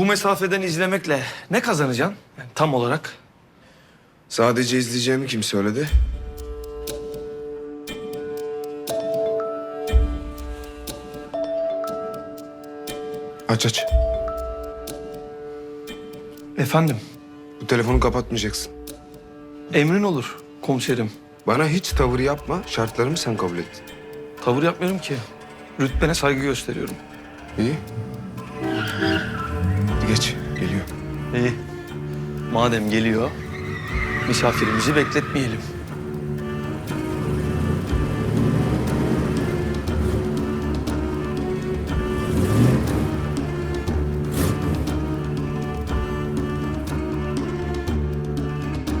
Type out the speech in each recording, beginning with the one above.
Bu mesafeden izlemekle ne kazanacaksın? Yani tam olarak. Sadece izleyeceğimi kim söyledi? Aç aç. Efendim, Bu telefonu kapatmayacaksın. emrin olur komiserim. Bana hiç tavır yapma. Şartlarımı sen kabul ettin. Tavır yapmıyorum ki. Rütbene saygı gösteriyorum. İyi. Geç. Geliyor. İyi. Madem geliyor, misafirimizi bekletmeyelim.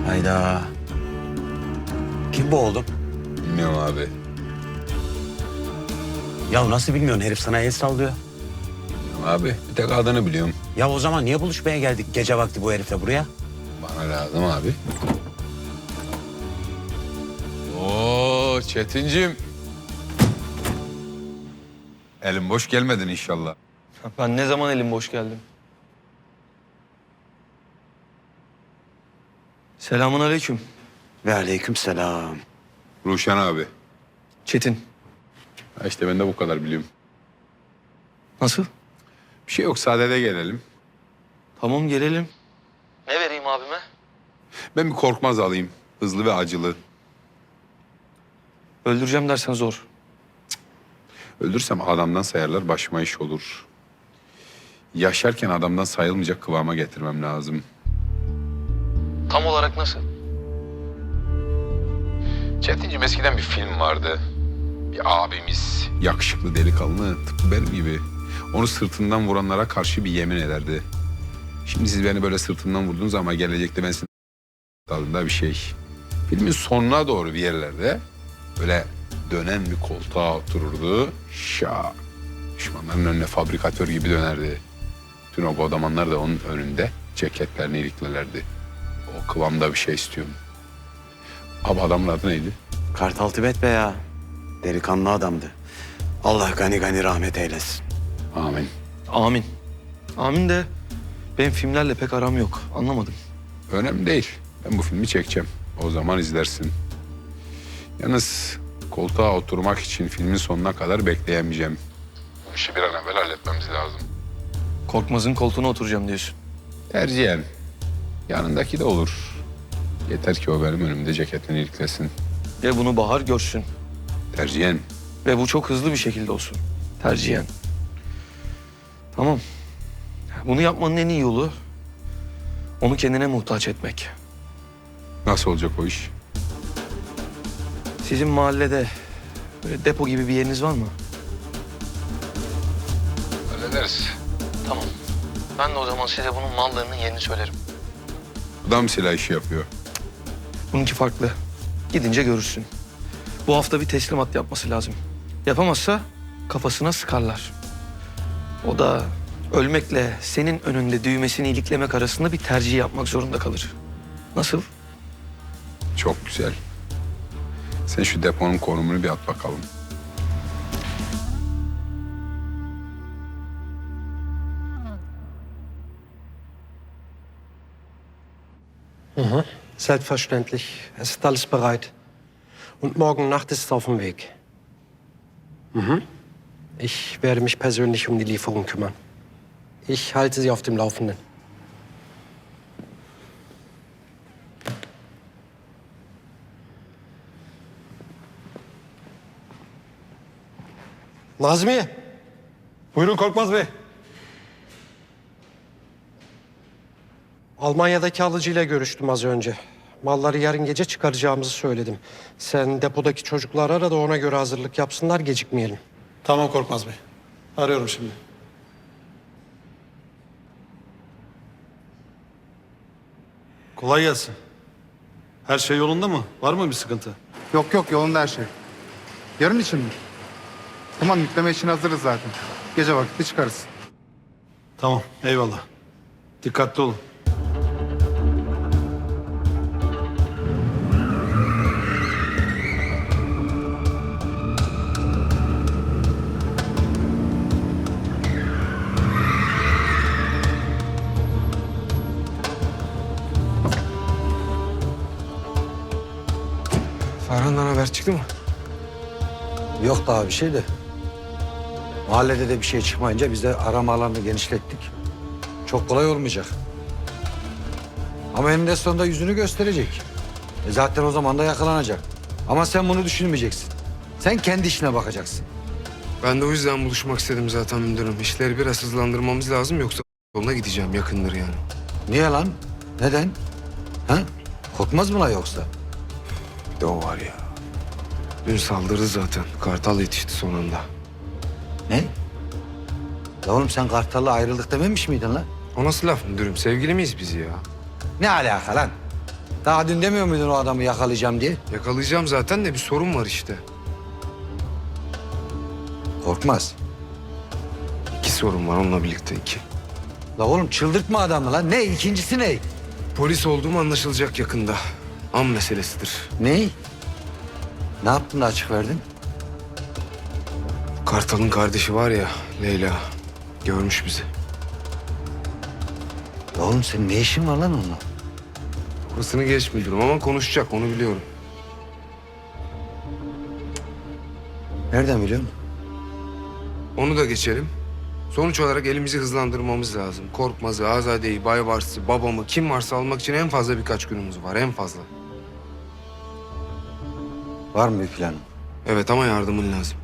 Hayda. Kim bu oğlum? Bilmiyorum abi. Ya nasıl bilmiyorsun herif sana el sallıyor. Abi bir tek adını biliyorum. Ya o zaman niye buluşmaya geldik gece vakti bu herifle buraya? Bana lazım abi. Oo Çetincim. Elim boş gelmedin inşallah. Ben ne zaman elim boş geldim? Selamun aleyküm. Ve aleyküm selam. Ruşen abi. Çetin. Ha işte ben de bu kadar biliyorum. Nasıl? Bir şey yok sadede gelelim. Tamam gelelim. Ne vereyim abime? Ben bir korkmaz alayım. Hızlı ve acılı. Öldüreceğim dersen zor. Öldürsem adamdan sayarlar başıma iş olur. Yaşarken adamdan sayılmayacak kıvama getirmem lazım. Tam olarak nasıl? Çetincim eskiden bir film vardı. Bir abimiz, yakışıklı delikanlı, tıpkı benim gibi. Onu sırtından vuranlara karşı bir yemin ederdi. Şimdi siz beni böyle sırtından vurdunuz ama gelecekte ben sizin tadında bir şey. Filmin sonuna doğru bir yerlerde böyle dönen bir koltuğa otururdu. Şa. Düşmanların önüne fabrikatör gibi dönerdi. Tüm o godamanlar da onun önünde ceketlerini iliklerlerdi. O kıvamda bir şey istiyorum. Abi adamın adı neydi? Kartal Tibet be ya. Delikanlı adamdı. Allah gani gani rahmet eylesin. Amin. Amin. Amin de benim filmlerle pek aram yok. Anlamadım. Önemli değil. Ben bu filmi çekeceğim. O zaman izlersin. Yalnız koltuğa oturmak için filmin sonuna kadar bekleyemeyeceğim. Bu işi bir an evvel halletmemiz lazım. Korkmaz'ın koltuğuna oturacağım diyorsun. Tercihen. Yanındaki de olur. Yeter ki o benim önümde ceketini iliklesin. Ve bunu Bahar görsün. Tercihen. Ve bu çok hızlı bir şekilde olsun. Tercihen. Tamam. Bunu yapmanın en iyi yolu onu kendine muhtaç etmek. Nasıl olacak o iş? Sizin mahallede böyle depo gibi bir yeriniz var mı? Hallederiz. Tamam. Ben de o zaman size bunun mallarının yerini söylerim. Adam silah işi yapıyor. Bununki farklı. Gidince görürsün. Bu hafta bir teslimat yapması lazım. Yapamazsa kafasına sıkarlar. O da ölmekle senin önünde düğmesini iliklemek arasında bir tercih yapmak zorunda kalır. Nasıl? Çok güzel. Sen şu deponun konumunu bir at bakalım. Selbstverständlich. Es ist alles bereit. Und morgen Nacht ist es auf dem Weg. Mhm. Ich werde mich persönlich um die Lieferung kümmern. Ich halte Sie auf dem Laufenden. Nazmiye. Buyurun Korkmaz Bey. Almanya'daki alıcıyla görüştüm az önce. Malları yarın gece çıkaracağımızı söyledim. Sen depodaki çocukları ara da ona göre hazırlık yapsınlar gecikmeyelim. Tamam Korkmaz Bey. Arıyorum şimdi. Kolay gelsin. Her şey yolunda mı? Var mı bir sıkıntı? Yok yok yolunda her şey. Yarın için mi? Tamam yükleme için hazırız zaten. Gece vakti çıkarız. Tamam, eyvallah. Dikkatli olun. Erhan'dan haber çıktı mı? Yok daha bir şey de. Mahallede de bir şey çıkmayınca biz de arama alanını genişlettik. Çok kolay olmayacak. Ama eninde sonunda yüzünü gösterecek. E zaten o zaman da yakalanacak. Ama sen bunu düşünmeyeceksin. Sen kendi işine bakacaksın. Ben de o yüzden buluşmak istedim zaten müdürüm. İşleri biraz hızlandırmamız lazım yoksa yoluna gideceğim yakındır yani. Niye lan? Neden? Ha? Korkmaz mı la yoksa? Bir de o var ya. Dün saldırdı zaten. Kartal yetişti son anda. Ne? La oğlum sen Kartal'la ayrıldık dememiş miydin lan? O nasıl laf müdürüm? Sevgili miyiz biz ya? Ne alaka lan? Daha dün demiyor muydun o adamı yakalayacağım diye? Yakalayacağım zaten de bir sorun var işte. Korkmaz. İki sorun var onunla birlikte iki. La oğlum çıldırtma adamı lan. Ne? İkincisi ne? Polis olduğum anlaşılacak yakında. An meselesidir. Ne? Ne yaptın da açık verdin? Kartal'ın kardeşi var ya Leyla. Görmüş bizi. La oğlum senin ne işin var lan onunla? Orasını geç müdürüm ama konuşacak onu biliyorum. Nereden biliyorsun? Onu da geçelim. Sonuç olarak elimizi hızlandırmamız lazım. Korkmaz'ı, Azade'yi, Baybars'ı, babamı kim varsa almak için en fazla birkaç günümüz var en fazla. Var mı bir planın? Evet ama yardımın lazım.